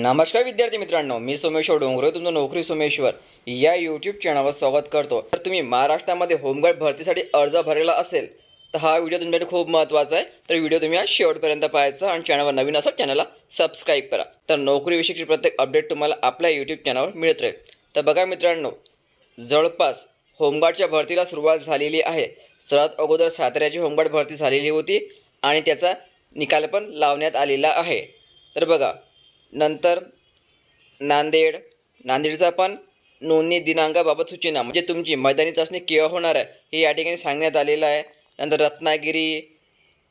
नमस्कार विद्यार्थी मित्रांनो मी सोमेश्वर डोंगरे तुमचं नोकरी सोमेश्वर. या यूट्यूब चॅनलवर स्वागत करतो. तर तुम्ही महाराष्ट्रामध्ये होमगार्ड भरतीसाठी अर्ज भरलेला असेल तर हा व्हिडिओ तुमच्यासाठी खूप महत्त्वाचा आहे. तर व्हिडिओ तुम्ही हा शेवटपर्यंत पाहायचा आणि चॅनलवर नवीन असाल चॅनलला सबस्क्राईब करा. तर नोकरीविषयीची प्रत्येक अपडेट तुम्हाला आपल्या यूट्यूब चॅनलवर मिळत राहील. तर बघा मित्रांनो जवळपास होमगार्डच्या भरतीला सुरुवात झालेली आहे. सर्वात अगोदर साताऱ्याची होमगार्ड भरती झालेली होती आणि त्याचा निकाल पण लावण्यात आलेला आहे. तर बघा नंतर नांदेड. नांदेडचा पण नोंदणी दिनांकाबाबत सूचना. म्हणजे तुमची मैदानी चाचणी केव्हा होणार आहे हे या ठिकाणी सांगण्यात आलेलं आहे. नंतर रत्नागिरी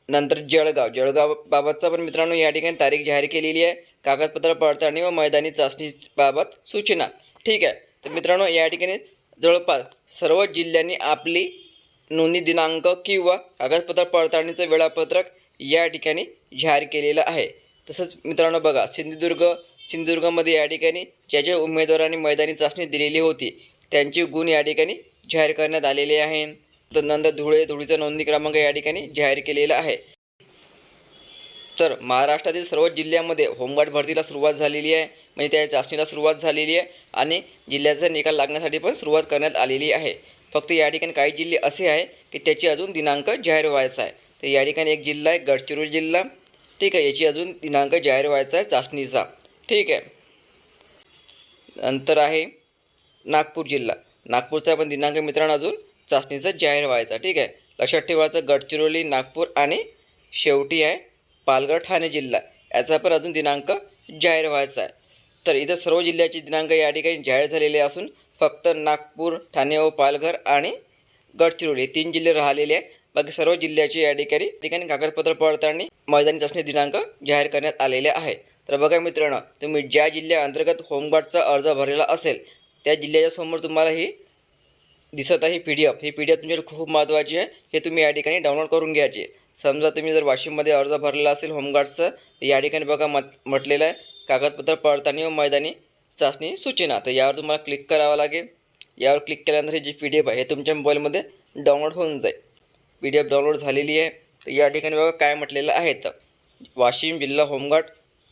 नंतर जळगाव. जळगावबाबतचा पण मित्रांनो या ठिकाणी तारीख जाहीर केलेली आहे. कागदपत्र पडताळणी व मैदानी चाचणीबाबत सूचना. ठीक आहे. तर मित्रांनो या ठिकाणी जवळपास सर्व जिल्ह्यांनी आपली नोंदणी दिनांक किंवा कागदपत्र पडताळणीचं वेळापत्रक या ठिकाणी जाहीर केलेलं आहे. तसंच मित्रांनो बघा सिंधुदुर्ग सिंधुदुर्गमध्ये या ठिकाणी ज्या ज्या उमेदवारांनी मैदानी चाचणी दिलेली होती त्यांचे गुण या ठिकाणी जाहीर करण्यात आलेले आहे. तर नंतर धुळे धुळीचा नोंदणी क्रमांक या ठिकाणी जाहीर केलेला आहे. तर महाराष्ट्रातील सर्व जिल्ह्यामध्ये होमगार्ड भरतीला सुरुवात झालेली आहे म्हणजे त्या चाचणीला सुरुवात झालेली आहे आणि जिल्ह्याचा निकाल लागण्यासाठी पण सुरुवात करण्यात आलेली आहे. फक्त या ठिकाणी काही जिल्हे असे आहे की त्याची अजून दिनांक जाहीर व्हायचा आहे. तर या ठिकाणी एक जिल्हा आहे गडचिरोली जिल्हा. ठीक आहे याची अजून दिनांक जाहीर व्हायचा आहे चाचणीचा. ठीक आहे. नंतर आहे नागपूर जिल्हा. नागपूरचा पण दिनांक मित्रांनो अजून चाचणीचा जाहीर व्हायचा. ठीक आहे. लक्षात ठेवायचं गडचिरोली नागपूर आणि शेवटी आहे पालघर ठाणे जिल्हा. याचा पण अजून दिनांक जाहीर व्हायचा आहे. तर इथं सर्व जिल्ह्याचे दिनांक या ठिकाणी जाहीर झालेले असून फक्त नागपूर ठाणे व पालघर आणि गडचिरोली हे तीन जिल्हे राहिलेले आहे बाकी सर्व जिल्ह्याचे या ठिकाणी ठिकाणी कागदपत्र पडताळणी मैदानी चाचणी दिनांक जाहीर करण्यात आलेले आहे. तर बघा मित्रांनो तुम्ही ज्या जिल्ह्याअंतर्गत होमगार्डचा अर्ज भरलेला असेल त्या जिल्ह्याच्या समोर तुम्हाला ही दिसत आहे पी डी एफ. ही पी डी एफ तुमच्यासाठी खूप महत्त्वाची आहे. हे तुम्ही या ठिकाणी डाउनलोड करून घ्यायचे. समजा तुम्ही जर वाशिममध्ये अर्ज भरलेला असेल होमगार्डचं तर या ठिकाणी बघा मत म्हटलेलं आहे कागदपत्र पडताळणी व मैदानी चाचणी सूचना. तर यावर तुम्हाला क्लिक करावं लागेल. यावर क्लिक केल्यानंतर हे जी पी डी एफ आहे हे तुमच्या मोबाईलमध्ये डाउनलोड होऊन जाईल. पी डी एफ डाउनलोड झालेली आहे. तर या ठिकाणी बघा काय म्हटलेलं आहे. तर वाशिम जिल्हा होमगार्ड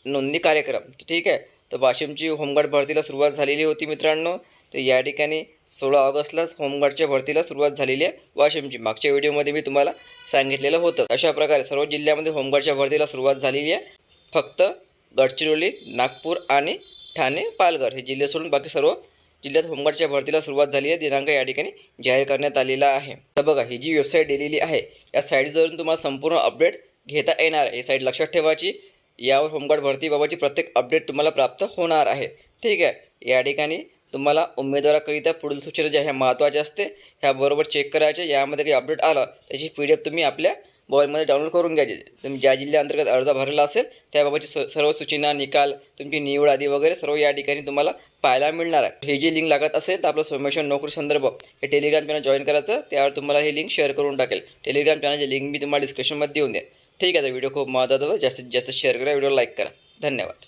नोंदणी कार्यक्रम. ठीक आहे. तर वाशिमची होमगार्ड भरतीला सुरुवात झालेली होती मित्रांनो. तर या ठिकाणी सोळा ऑगस्टलाच होमगार्डच्या भरतीला सुरुवात झालेली आहे वाशिमची. मागच्या व्हिडिओमध्ये मी तुम्हाला सांगितलेलं होतं. अशा प्रकारे सर्व जिल्ह्यामध्ये होमगार्डच्या भरतीला सुरुवात झालेली आहे. फक्त गडचिरोली नागपूर आणि ठाणे पालघर हे जिल्हे सोडून बाकी सर्व जिल्ह्यात होमगार्डच्या भरतीला सुरुवात झाली आहे. दिनांक या ठिकाणी जाहीर करण्यात आलेला आहे. तर बघा ही जी वेबसाईट दिलेली आहे या साईटवरून तुम्हाला संपूर्ण अपडेट घेता येणार आहे. ही साईट लक्षात ठेवायची. यावर होमगार्ड भरतीबाबतची प्रत्येक अपडेट तुम्हाला प्राप्त होणार आहे. ठीक आहे? या ठिकाणी तुम्हाला उमेदवाराकरिता पुढील सूचना ज्या ह्या महत्त्वाच्या असते. ह्याबरोबर चेक करायचे यामध्ये काही अपडेट आलं त्याची पी डी एफ तुम्ही आपल्या मोबाईलमध्ये डाउनलोड करून घ्यायचे तुम्ही ज्या जिल्ह्याअंतर्गत अर्ज भरलेला असेल त्याबाबतची स सर्व सूचना निकाल तुमची निवड आदी वगैरे सर्व या ठिकाणी तुम्हाला पाहायला मिळणार आहे. हे जी लिंक लागत असेल तर आपलं सोमेश्वर नोकरी संदर्भ हे टेलिग्राम चॅनल जॉईन करायचं. त्यावर तुम्हाला हे लिंक शेअर करून टाकेल. टेलिग्राम चॅनलची लिंक मी तुम्हाला डिस्क्रिप्शनमध्ये देऊन द्या ठीक आहे तर व्हिडिओ खूप महत्त्वाचा जास्तीत जास्त शेअर करा व्हिडिओ लाईक करा. धन्यवाद.